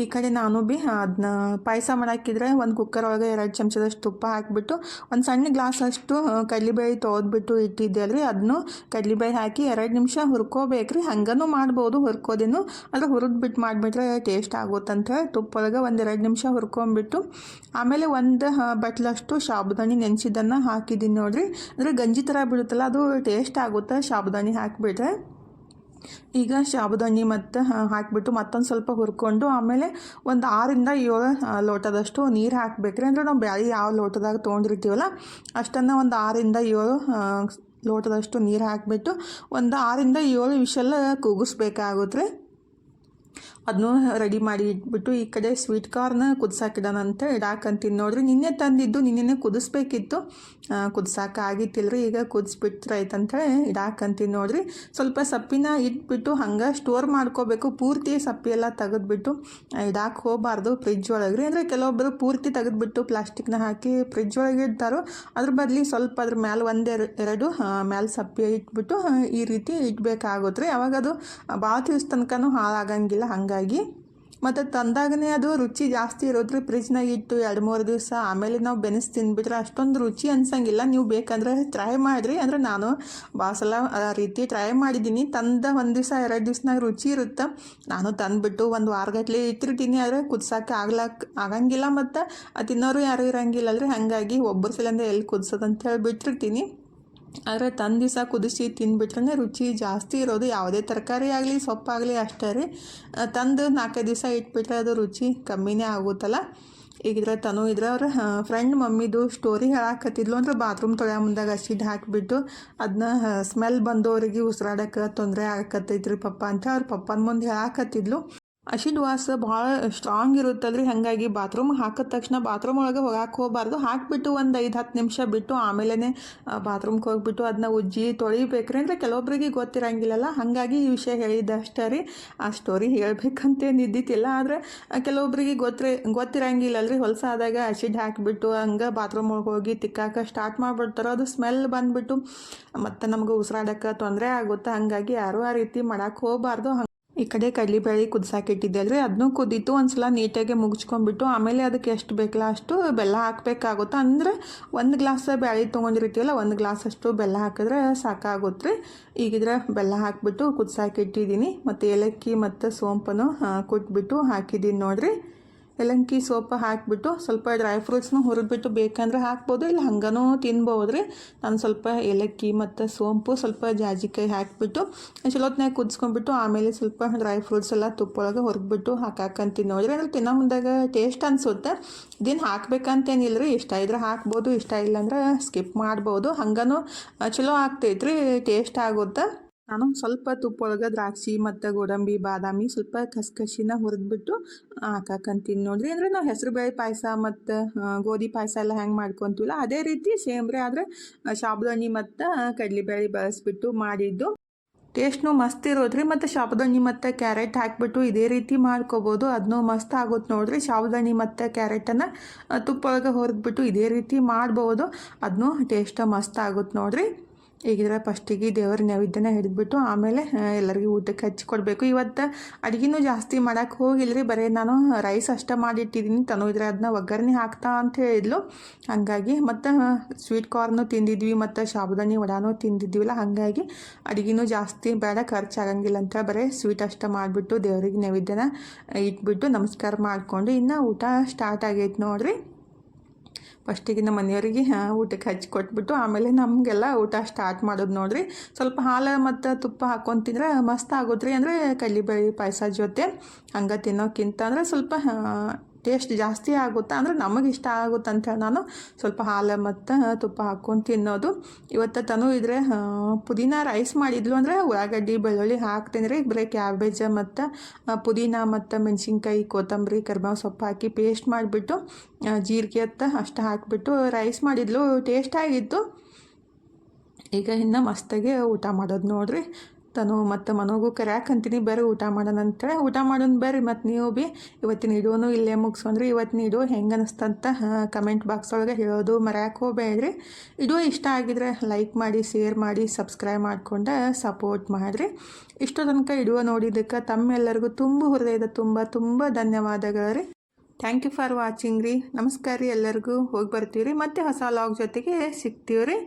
ಈ ಕಡೆ ನಾನು ಬಿ ಅದನ್ನ ಪಾಯಸ ಮಾಡಾಕಿದ್ರೆ ಒಂದು ಕುಕ್ಕರ್ ಒಳಗೆ ಎರಡು ಚಮಚದಷ್ಟು ತುಪ್ಪ ಹಾಕಿಬಿಟ್ಟು, ಒಂದು ಸಣ್ಣ ಗ್ಲಾಸ್ ಅಷ್ಟು ಕಡ್ಲಿಬೇಳೆ ತೋದ್ಬಿಟ್ಟು ಇಟ್ಟಿದ್ದೆ ಅಲ್ರಿ ಅದನ್ನು ಕಡ್ಲಿಬೇಳೆ ಹಾಕಿ ಎರಡು ನಿಮಿಷ ಹುರ್ಕೋಬೇಕು ರೀ ಹಂಗನೂ ಮಾಡ್ಬೋದು, ಹುರ್ಕೋದೇನು. ಆದರೆ ಹುರಿದ್ಬಿಟ್ಟು ಮಾಡಿಬಿಟ್ರೆ ಟೇಸ್ಟ್ ಆಗುತ್ತಂತ ಹೇಳಿ ಒಂದು ಎರಡು ನಿಮಿಷ ಹುರ್ಕೊಂಬಿಟ್ಟು ಆಮೇಲೆ ಒಂದು ಬಟ್ಲಷ್ಟು ಶಾಬುದಾನಿ ನೆನೆಸಿದ್ದನ್ನು ಹಾಕಿದ್ದೀನಿ ನೋಡಿರಿ. ಅಂದರೆ ಗಂಜಿ ಥರ ಬಿಡುತ್ತಲ್ಲ, ಅದು ಟೇಸ್ಟ್ ಆಗುತ್ತೆ ಶಾಬುದಾನಿ ಹಾಕಿಬಿಟ್ರೆ. ಈಗ ಸಾಬುದಾನಿ ಮತ್ತು ಹಾಕಿಬಿಟ್ಟು ಮತ್ತೊಂದು ಸ್ವಲ್ಪ ಹುರ್ಕೊಂಡು ಆಮೇಲೆ ಒಂದು ಆರಿಂದ ಏಳು ಲೋಟದಷ್ಟು ನೀರು ಹಾಕಬೇಕ್ರಿ. ಅಂದರೆ ನಾವು ಬ್ಯಾಳಿ ಯಾವ ಲೋಟದಾಗ ತೊಗೊಂಡಿರ್ತೀವಲ್ಲ, ಅಷ್ಟನ್ನು ಒಂದು ಆರಿಂದ ಏಳು ಲೋಟದಷ್ಟು ನೀರು ಹಾಕಿಬಿಟ್ಟು ಒಂದು ಆರಿಂದ ಏಳು ವಿಷಲ್ ಕೂಗಿಸ್ಬೇಕಾಗುತ್ತೆ ಅದನ್ನೂ ರೆಡಿ ಮಾಡಿ ಇಟ್ಬಿಟ್ಟು ಈ ಕಡೆ ಸ್ವೀಟ್ ಕಾರ್ನ ಕುದಿಸಾಕಿಡೋಣ ಅಂತ ಇಡಾಕಂತೀನಿ ನೋಡ್ರಿ. ನಿನ್ನೆ ತಂದಿದ್ದು ನಿನ್ನೆ ಕುದಿಸ್ಬೇಕಿತ್ತು. ಕುದಿಸಾಕ ಆಗಿತ್ತಿಲ್ಲ ರೀ ಈಗ ಕುದಿಸ್ಬಿಟ್ರೆ ಆಯ್ತಂತೇಳಿ ಇಡಾಕಂತೀನಿ ನೋಡ್ರಿ. ಸ್ವಲ್ಪ ಸಪ್ಪಿನ ಇಟ್ಬಿಟ್ಟು ಹಂಗೆ ಸ್ಟೋರ್ ಮಾಡ್ಕೋಬೇಕು. ಪೂರ್ತಿ ಸಪ್ಪಿ ಎಲ್ಲ ತೆಗೆದ್ಬಿಟ್ಟು ಇಡಾಕೆ ಹೋಗಬಾರ್ದು ಫ್ರಿಜ್ ಒಳಗೆ ರೀ. ಅಂದರೆ ಕೆಲವೊಬ್ಬರು ಪೂರ್ತಿ ತೆಗೆದ್ಬಿಟ್ಟು ಪ್ಲಾಸ್ಟಿಕ್ನ ಹಾಕಿ ಫ್ರಿಜ್ ಒಳಗೆ ಇಡ್ತಾರೋ, ಅದ್ರ ಬದಲಿ ಸ್ವಲ್ಪ ಅದ್ರ ಮ್ಯಾಲೆ ಒಂದೆರಡು ಎರಡು ಮ್ಯಾಲೆ ಸಪ್ಪಿ ಇಟ್ಬಿಟ್ಟು ಈ ರೀತಿ ಇಡಬೇಕಾಗುತ್ತೆ ರೀ. ಅವಾಗ ಅದು ಭಾಳ ದಿವ್ಸ ತನಕನೂ ಹಾಳಾಗಂಗಿಲ್ಲ. ಹಾಗಾಗಿ ಮತ್ತು ತಂದಾಗನೇ ಅದು ರುಚಿ ಜಾಸ್ತಿ ಇರೋದ್ರ ಫ್ರಿಜ್ನಾಗ ಇಟ್ಟು ಎರಡು ಮೂರು ದಿವಸ ಆಮೇಲೆ ನಾವು ಬೆನೆಸಿ ತಿಂದ್ಬಿಟ್ರೆ ಅಷ್ಟೊಂದು ರುಚಿ ಅನ್ಸಂಗಿಲ್ಲ. ನೀವು ಬೇಕಂದ್ರೆ ಟ್ರೈ ಮಾಡಿರಿ. ಅಂದರೆ ನಾನು ಭಾಳ ಆ ರೀತಿ ಟ್ರೈ ಮಾಡಿದ್ದೀನಿ. ತಂದ ಒಂದು ದಿವಸ, ಎರಡು ದಿವ್ಸನಾಗ ರುಚಿ ಇರುತ್ತೆ. ನಾನು ತಂದುಬಿಟ್ಟು ಒಂದು ವಾರಗಟ್ಲೆ ಇಟ್ಟಿರ್ತೀನಿ. ಆದರೆ ಕುದಿಸೋಕೆ ಆಗ್ಲಾಕ್ ಆಗಂಗಿಲ್ಲ. ಮತ್ತು ತಿನ್ನೋರು ಯಾರು ಇರಂಗಿಲ್ಲ ಅಲ್ರಿ ಹಾಗಾಗಿ ಒಬ್ಬರು ಸಲಿಂದ ಎಲ್ಲಿ ಕುದಿಸೋದು ಅಂತ ಹೇಳಿ ಬಿಟ್ಟಿರ್ತೀನಿ ಆದರೆ ತಂದು ದಿವಸ ಕುದಿಸಿ ತಿಂದುಬಿಟ್ರೆ ರುಚಿ ಜಾಸ್ತಿ ಇರೋದು. ಯಾವುದೇ ತರಕಾರಿ ಆಗಲಿ ಸೊಪ್ಪಾಗಲಿ ಅಷ್ಟೇ ರೀ. ತಂದು ನಾಲ್ಕೈದು ದಿವಸ ಇಟ್ಬಿಟ್ರೆ ಅದು ರುಚಿ ಕಮ್ಮಿನೇ ಆಗುತ್ತಲ್ಲ. ಈಗಿದ್ರೆ ತನು ಇದ್ರೆ ಅವ್ರ ಫ್ರೆಂಡ್ ಮಮ್ಮಿದು ಸ್ಟೋರಿ ಹೇಳಾಕತ್ತಿದ್ಲು ಅಂದ್ರೆ ಬಾತ್ರೂಮ್ ತೊಳೆಯೋ ಮುಂದಾಗ ಅಸಿಡ್ ಹಾಕಿಬಿಟ್ಟು ಅದನ್ನ ಸ್ಮೆಲ್ ಬಂದವರಿಗೆ ಉಸಿರಾಡಕ್ಕೆ ತೊಂದರೆ ಆಗಕತ್ತೈತ್ರಿ ಪಪ್ಪ ಅಂತ ಅವ್ರ ಪಪ್ಪನ ಮುಂದೆ ಹೇಳಾಕತ್ತಿದ್ಲು. ಅಶಿಡ್ ವಾಸ ಭಾಳ ಸ್ಟ್ರಾಂಗ್ ಇರುತ್ತಲ್ರಿ, ಹಾಗಾಗಿ ಬಾತ್ರೂಮ್ ಹಾಕಿದ ತಕ್ಷಣ ಬಾತ್ರೂಮ್ ಒಳಗೆ ಹೋಗಕ್ಕೆ ಹೋಗಬಾರ್ದು. ಹಾಕಿಬಿಟ್ಟು ಒಂದು ಐದು ಹತ್ತು ನಿಮಿಷ ಬಿಟ್ಟು ಆಮೇಲೆ ಬಾತ್ರೂಮ್ಗೆ ಹೋಗಿಬಿಟ್ಟು ಅದನ್ನ ಉಜ್ಜಿ ತೊಳಿಬೇಕ್ರಿ ಅಂದರೆ ಕೆಲವೊಬ್ಬರಿಗೆ ಗೊತ್ತಿರಂಗಿಲ್ಲಲ್ಲ. ಹಾಗಾಗಿ ಈ ವಿಷಯ ಹೇಳಿದ್ದೆ ಅಷ್ಟೇ ರೀ. ಆ ಸ್ಟೋರಿ ಹೇಳ್ಬೇಕಂತೇನು ಇದ್ದಿತ್ತಿಲ್ಲ. ಆದರೆ ಕೆಲವೊಬ್ಬರಿಗೆ ಗೊತ್ತಿರ ಗೊತ್ತಿರಂಗಿಲ್ಲಲ್ರಿ. ಹೊಲಸಾದಾಗ ಅಸಿಡ್ ಹಾಕಿಬಿಟ್ಟು ಹಂಗೆ ಬಾತ್ರೂಮ್ ಒಳಗೆ ಹೋಗಿ ತಿಕ್ಕಾಕ ಸ್ಟಾರ್ಟ್ ಮಾಡಿಬಿಡ್ತಾರೆ, ಅದು ಸ್ಮೆಲ್ ಬಂದುಬಿಟ್ಟು ಮತ್ತು ನಮ್ಗೆ ಉಸಿರಾಡೋಕ್ಕೆ ತೊಂದರೆ ಆಗುತ್ತೆ? ಹಾಗಾಗಿ ಯಾರೂ ಆ ರೀತಿ ಮಾಡೋಕ್ಕೆ ಹೋಗಬಾರ್ದು. ಈ ಕಡೆ ಕಡಲೆಬೇಳೆ ಕುದಿಸಾಕಿಟ್ಟಿದ್ದೆ ಅಲ್ರಿ ಅದನ್ನೂ ಕುದೀತು ಒಂದು ಸಲ ನೀಟಾಗಿ ಮುಗಿಸ್ಕೊಂಡ್ಬಿಟ್ಟು, ಆಮೇಲೆ ಅದಕ್ಕೆ ಎಷ್ಟು ಬೇಕಲ್ಲ ಅಷ್ಟು ಬೆಲ್ಲ ಹಾಕ್ಬೇಕಾಗುತ್ತೆ. ಅಂದರೆ ಒಂದು ಗ್ಲಾಸ್ ಬೇಳೆ ತೊಗೊಂಡಿರ್ತೀವಲ್ಲ, ಒಂದು ಗ್ಲಾಸ್ ಅಷ್ಟು ಬೆಲ್ಲ ಹಾಕಿದ್ರೆ ಸಾಕಾಗುತ್ತೆ ರೀ ಈಗಿದ್ರೆ ಬೆಲ್ಲ ಹಾಕಿಬಿಟ್ಟು ಕುದಿಸಾಕಿಟ್ಟಿದ್ದೀನಿ ಮತ್ತು ಏಲಕ್ಕಿ ಮತ್ತು ಸೋಂಪನ್ನು ಕುಟ್ಬಿಟ್ಟು ಹಾಕಿದ್ದೀನಿ ನೋಡಿರಿ. ಏಲಕ್ಕಿ ಸೋಪು ಹಾಕಿಬಿಟ್ಟು ಸ್ವಲ್ಪ ಡ್ರೈ ಫ್ರೂಟ್ಸ್ನು ಹುರಿದ್ಬಿಟ್ಟು ಬೇಕಂದ್ರೆ ಹಾಕ್ಬೋದು, ಇಲ್ಲ ಹಂಗನೂ ತಿನ್ಬೋದು ರೀ ನಾನು ಸ್ವಲ್ಪ ಏಲಕ್ಕಿ ಮತ್ತು ಸೋಂಪು ಸ್ವಲ್ಪ ಜಾಜಿಕಾಯಿ ಹಾಕಿಬಿಟ್ಟು ಚಲೋತ್ನಾಗ ಕುದಿಸ್ಕೊಂಡ್ಬಿಟ್ಟು ಆಮೇಲೆ ಸ್ವಲ್ಪ ಡ್ರೈ ಫ್ರೂಟ್ಸ್ ಎಲ್ಲ ತುಪ್ಪೊಳಗೆ ಹೊರಗ್ಬಿಟ್ಟು ಹಾಕಾಕಂತೀನಿ ನೋಡಿರಿ. ಅಂದ್ರೆ ತಿನ್ನೋ ಮುಂದಾಗ ಟೇಸ್ಟ್ ಅನಿಸುತ್ತೆ. ಇದೇನು ಹಾಕ್ಬೇಕಂತೇನಿಲ್ಲ ರೀ ಇಷ್ಟ ಇದ್ರೆ ಹಾಕ್ಬೋದು, ಇಷ್ಟ ಇಲ್ಲ ಅಂದ್ರೆ ಸ್ಕಿಪ್ ಮಾಡ್ಬೋದು. ಹಂಗನೂ ಚಲೋ ಆಗ್ತೈತ್ರಿ ಟೇಸ್ಟ್ ಆಗುತ್ತೆ. ನಾನು ಸ್ವಲ್ಪ ತುಪ್ಪ ಒಳಗೆ ದ್ರಾಕ್ಷಿ, ಮತ್ತು ಗೋಡಂಬಿ, ಬಾದಾಮಿ ಸ್ವಲ್ಪ ಕಸ್ಕಸಿನ ಹುರಿದ್ಬಿಟ್ಟು ಹಾಕಾಕಂತೀನಿ ನೋಡಿರಿ. ಅಂದರೆ ನಾವು ಹೆಸರುಬೇಳೆ ಪಾಯಸ ಮತ್ತು ಗೋಧಿ ಪಾಯಸ ಎಲ್ಲ ಹೆಂಗೆ ಮಾಡ್ಕೊತೀವಲ್ಲ, ಅದೇ ರೀತಿ ಸೇಮ್ ರೀ ಆದರೆ ಸಾಬುದಾನಿ ಮತ್ತು ಕಡಲೆಬೇಳೆ ಬಳಸ್ಬಿಟ್ಟು ಮಾಡಿದ್ದು. ಟೇಸ್ಟ್ನು ಮಸ್ತ್ ಇರೋದ್ರಿ. ಮತ್ತು ಶಾಬ್ದಾನಿ ಮತ್ತು ಕ್ಯಾರೆಟ್ ಹಾಕಿಬಿಟ್ಟು ಇದೇ ರೀತಿ ಮಾಡ್ಕೋಬೋದು. ಅದನ್ನೂ ಮಸ್ತ್ ಆಗುತ್ತೆ ನೋಡ್ರಿ. ಶಾಬ್ದಾನಿ ಮತ್ತು ಕ್ಯಾರೆಟನ್ನು ತುಪ್ಪ ಒಳಗೆ ಹುರಿದ್ಬಿಟ್ಟು ಇದೇ ರೀತಿ ಮಾಡ್ಬೋದು. ಅದನ್ನೂ ಟೇಸ್ಟ್ ಮಸ್ತ್ ಆಗುತ್ತೆ ನೋಡ್ರಿ. ಈಗಿದ್ರೆ ಫಸ್ಟಿಗೆ ದೇವ್ರ ನೈವೇದ್ಯನ ಹಿಡಿದ್ಬಿಟ್ಟು ಆಮೇಲೆ ಎಲ್ಲರಿಗೂ ಊಟಕ್ಕೆ ಹಚ್ಚಿಕೊಡ್ಬೇಕು ಇವತ್ತು ಅಡುಗೆನೂ ಜಾಸ್ತಿ ಮಾಡೋಕ್ಕೆ ಹೋಗಿಲ್ಲ ರೀ ಬರೀ ನಾನು ರೈಸ್ ಅಷ್ಟೇ ಮಾಡಿಟ್ಟಿದ್ದೀನಿ. ತನು ಇದ್ರೆ ಅದನ್ನ ಒಗ್ಗರಣೆ ಹಾಕ್ತಾ ಅಂತ ಹೇಳಿದ್ಲು. ಹಾಗಾಗಿ ಮತ್ತು ಸ್ವೀಟ್ ಕಾರ್ನು ತಿಂದಿದ್ವಿ, ಮತ್ತು ಸಾಬುದಾನಿ ವಡಾನು ತಿಂದಿದ್ವಿಲ್ಲ. ಹಾಗಾಗಿ ಅಡುಗೆನೂ ಜಾಸ್ತಿ ಬೇಡ, ಖರ್ಚಾಗಂಗಿಲ್ಲ ಅಂತ ಬರೀ ಸ್ವೀಟ್ ಅಷ್ಟೇ ಮಾಡಿಬಿಟ್ಟು ದೇವರಿಗೆ ನೈವೇದ್ಯನ ಇಟ್ಬಿಟ್ಟು ನಮಸ್ಕಾರ ಮಾಡಿಕೊಂಡು ಇನ್ನು ಊಟ ಸ್ಟಾರ್ಟ್ ಆಗೈತೆ ನೋಡ್ರಿ. ಫಸ್ಟಿಗೆ ನಮ್ಮ ಮನೆಯವರಿಗೆ ಊಟಕ್ಕೆ ಹಚ್ಚಿ ಕೊಟ್ಬಿಟ್ಟು ಆಮೇಲೆ ನಮಗೆಲ್ಲ ಊಟ ಸ್ಟಾರ್ಟ್ ಮಾಡೋದು ನೋಡ್ರಿ. ಸ್ವಲ್ಪ ಹಾಲು ಮತ್ತು ತುಪ್ಪ ಹಾಕ್ಕೊಂಡು ತಿಂದರೆ ಮಸ್ತ್ ಆಗುತ್ತೆ ರೀ ಅಂದರೆ ಕಡ್ಲೆಬೇಳೆ ಪಾಯಸ ಜೊತೆ ಹಂಗೆ ತಿನ್ನೋಕ್ಕಿಂತ ಅಂದರೆ ಸ್ವಲ್ಪ ಟೇಸ್ಟ್ ಜಾಸ್ತಿ ಆಗುತ್ತೆ ಅಂದರೆ ನಮಗೆ ಇಷ್ಟ ಆಗುತ್ತೆ ಅಂತೇಳಿ ನಾನು ಸ್ವಲ್ಪ ಹಾಲು ಮತ್ತು ತುಪ್ಪ ಹಾಕ್ಕೊಂಡು ತಿನ್ನೋದು. ಇವತ್ತು ತನು ಇದ್ರೆ ಪುದೀನ ರೈಸ್ ಮಾಡಿದ್ಲು ಅಂದರೆ ಉಳ್ಳಾಗಡ್ಡಿ, ಬೆಳ್ಳುಳ್ಳಿ ಹಾಕ್ತೀನಿ ರೀ. ಬರೀ ಕ್ಯಾಬೇಜ ಮತ್ತು ಪುದೀನ ಮತ್ತು ಮೆಣಸಿನ್ಕಾಯಿ, ಕೊತ್ತಂಬರಿ, ಕರ್ಬಾವ್ ಸೊಪ್ಪು ಹಾಕಿ ಪೇಸ್ಟ್ ಮಾಡಿಬಿಟ್ಟು ಜೀರಿಗೆ ಅತ್ತ ಅಷ್ಟು ಹಾಕಿಬಿಟ್ಟು ರೈಸ್ ಮಾಡಿದ್ಲು. ಟೇಸ್ಟ್ ಆಗಿತ್ತು. ಈಗ ಇನ್ನು ಮಸ್ತಾಗೆ ಊಟ ಮಾಡೋದು ನೋಡ್ರಿ. ತನು ಮತ್ತು ಮನೋಗೂ ಕರ್ಯಾಕಂತೀನಿ, ಬರ್ರಿ ಊಟ ಮಾಡೋಣ ಅಂತೇಳಿ. ಊಟ ಮಾಡೋಣ ಬರ್ರಿ ಮತ್ತು ನೀವು ಭೀ ಇವತ್ತಿನ ಇಡೋನು ಇಲ್ಲೇ ಮುಗಿಸೋನ್ರಿ ಇವತ್ತಿನ ಇಡೋ ಹೆಂಗೆ ಅನಿಸ್ತಂತ ಕಮೆಂಟ್ ಬಾಕ್ಸ್ ಒಳಗೆ ಹೇಳೋದು ಮರ್ಯಾಕೆ ಹೋಗ್ಬೇಡ್ರಿ. ಇಡೋ ಇಷ್ಟ ಆಗಿದ್ರೆ ಲೈಕ್ ಮಾಡಿ ಶೇರ್ ಮಾಡಿ ಸಬ್ಸ್ಕ್ರೈಬ್ ಮಾಡಿಕೊಂಡು ಸಪೋರ್ಟ್ ಮಾಡಿರಿ. ಇಷ್ಟು ತನಕ ಇಡುವ ನೋಡಿದ್ದಕ್ಕೆ ತಮ್ಮೆಲ್ಲರಿಗೂ ತುಂಬ ಹೃದಯದ ತುಂಬ ತುಂಬ ಧನ್ಯವಾದಗಳು ರೀ ಥ್ಯಾಂಕ್ ಯು ಫಾರ್ ವಾಚಿಂಗ್ ರೀ. ನಮಸ್ಕಾರ ರೀ ಎಲ್ಲರಿಗೂ. ಹೋಗಿ ಬರ್ತೀವಿ ರೀ ಮತ್ತೆ ಹೊಸ ಲಾಗ್ ಜೊತೆಗೆ ಸಿಗ್ತೀವಿ ರೀ